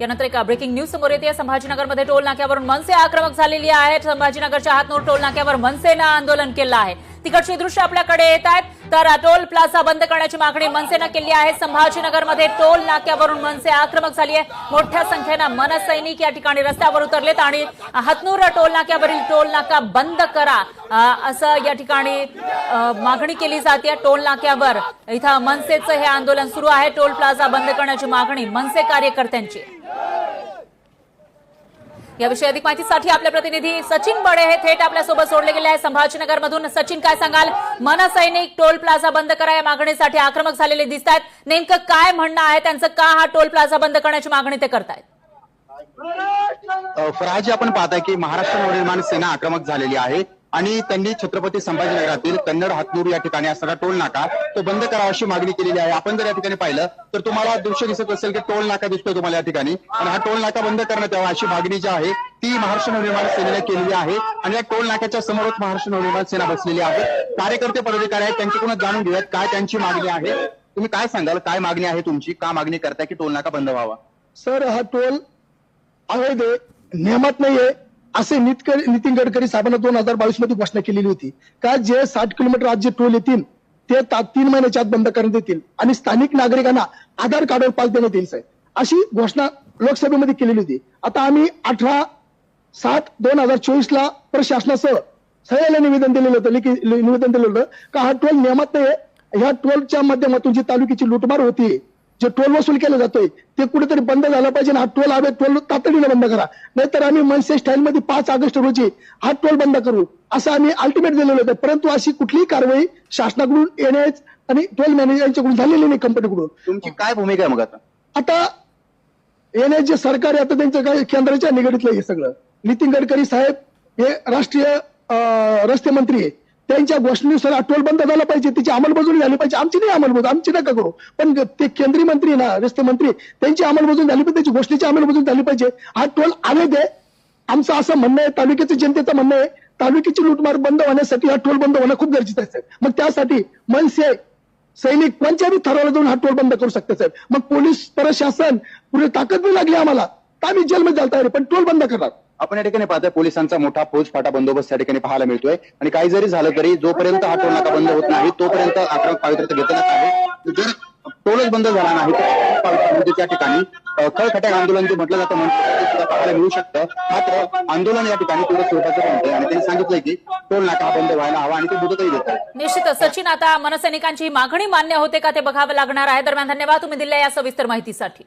यानंतर एका breaking news समोर येते. संभाजीनगरमध्ये टोल नाक्यावरून मनसे आक्रमक झालेली आहे संभाजीनगरच्या हातनूर टोल नाक्यावर मनसेनं आंदोलन केलं आहे. तिकडची दृश्य आपल्याकडे येत आहेत. तर टोल प्लाझा बंद करण्याची मागणी मनसेनं केली आहे. संभाजीनगरमध्ये टोल नाक्यावरून मनसे आक्रमक झाली आहे. मोठ्या संख्येनं मनसैनिक या ठिकाणी रस्त्यावर उतरलेत आणि हातनूर टोल नाक्यावरील टोल नाका बंद करा असं या ठिकाणी मागणी केली जाते. टोल नाक्यावर इथं मनसेचं हे आंदोलन सुरू आहे. टोल प्लाझा बंद करण्याची मागणी मनसे कार्यकर्त्यांची याविषयी अधिक माहितीसाठी आपले प्रतिनिधी सचिन बडे हे थेट आपल्यासोबत सोडले गेले आहे संभाजीनगर मधून सचिन काय सांगाल? मनसैनिक टोल प्लाझा बंद करा या मागणीसाठी आक्रमक झालेले दिसत आहेत नेमकं काय म्हणणं आहे? त्यांचं का हा टोल प्लाझा बंद करण्याची मागणी ते करतायत? फराजी आपण पाहताय की महाराष्ट्र नवनिर्माण सेना आक्रमक झालेली आहे. आणि त्यांनी छत्रपती संभाजीनगरातील कन्नड हातनूर या ठिकाणी असणारा टोल नाका तो बंद करावा अशी मागणी केलेली आहे. आपण जर या ठिकाणी पाहिलं तर तुम्हाला दृश्य दिसत असेल की टोल नाका दिसतोय तुम्हाला या ठिकाणी. आणि हा टोल नाका बंद करण्यात यावा अशी मागणी जी आहे ती महाराष्ट्र नवनिर्माण सेनेने केलेली आहे. आणि या टोल नाक्याच्या समोरच महाराष्ट्र नवनिर्माण सेना बसलेली आहे. कार्यकर्ते पदाधिकारी आहेत त्यांच्याकडून जाणून घेऊयात काय त्यांची मागणी आहे. तुम्ही काय सांगाल? काय मागणी आहे तुमची? का मागणी करताय की टोल नाका बंद व्हावा? सर हा टोल अवैध नियमात नाहीये. असे नितीन गडकरी साहेबांना दोन हजार बावीसमध्ये घोषणा केलेली होती. का जे साठ किलोमीटर आज जे टोल येतील ते तीन महिन्याच्या आत बंद करण्यात येतील आणि स्थानिक नागरिकांना आधार कार्डवर पास देण्यात येईल साहेब. अशी घोषणा लोकसभेमध्ये केलेली होती. आता आम्ही अठरा सात दोन हजार चोवीस ला प्रशासनासह सगळ्याला निवेदन दिलेलं होतं निवेदन दिलेलं होतं का हा टोल नियमात ह्या टोलच्या माध्यमातून जी तालुक्याची लुटमार होती जे टोल वसूल केला जातोय ते कुठेतरी बंद झाला पाहिजे हा टोल हवे टोल तातडीने बंद करा. नाहीतर आम्ही मनसे स्टाईल मध्ये पाच ऑगस्ट रोजी हा टोल बंद करू. असं आम्ही अल्टिमेट दिलेलं होतं. परंतु अशी कुठलीही कारवाई शासनाकडून येण्याच आणि टोल मॅनेजरच्याकडून झालेली नाही कंपनीकडून. तुमची काय भूमिका आहे मग आता? आता येणे जे सरकार आहे आता त्यांचं काय केंद्राच्या निगडीतलं हे सगळं. नितीन गडकरी साहेब हे राष्ट्रीय रस्ते मंत्री आहे. त्यांच्या घोषणेनुसार हा टोल बंद झाला पाहिजे. त्याची अंमलबजावणी झाली पाहिजे. आमची नाही अंमलबजावणी आमची नका करू. पण ते केंद्रीय मंत्री ना रस्ते मंत्री त्यांची अंमलबजावणी झाली पाहिजे त्याची घोषणेची अंमलबजावणी झाली पाहिजे. हा टोल अवैध आहे आमचं असं म्हणणं आहे तालुक्याचं जनतेचं म्हणणं आहे तालुक्याची लूटमार बंद होण्यासाठी हा टोल बंद होणं खूप गरजेचं आहे साहेब. मग त्यासाठी मनसे सैनिक पंचायत थराला जाऊन हा टोल बंद करू शकते साहेब. मग पोलीस प्रशासन पुढे ताकद नाही लागली आम्हाला. तर आम्ही जेलमध्ये जायला तयार पण टोल बंद करणार. आपण या ठिकाणी पाहतोय पोलिसांचा मोठा फौजफाटा बंदोबस्त या ठिकाणी पाहायला मिळतोय. आणि काही जरी झालं तरी जोपर्यंत हा टोल नाका बंद होत नाही तोपर्यंत आक्रमक पावित्र्य घेतलं आहे जर टोलच बंद झाला नाही म्हणजे त्या ठिकाणी खळखट्याक आंदोलन जे म्हटलं जातं म्हणजे पाहायला मिळू शकतं. मात्र आंदोलन या ठिकाणी थोडं स्वतःचं बनतंय आणि त्यांनी सांगितलंय की टोल नाका हा बंद व्हायला हवा आणि ते मुदतही देत निश्चितच. सचिन आता मनसैनिकांची मागणी मान्य होते का ते बघावं लागणार आहे. दरम्यान धन्यवाद. तुम्ही दिल्या या सविस्तर माहितीसाठी.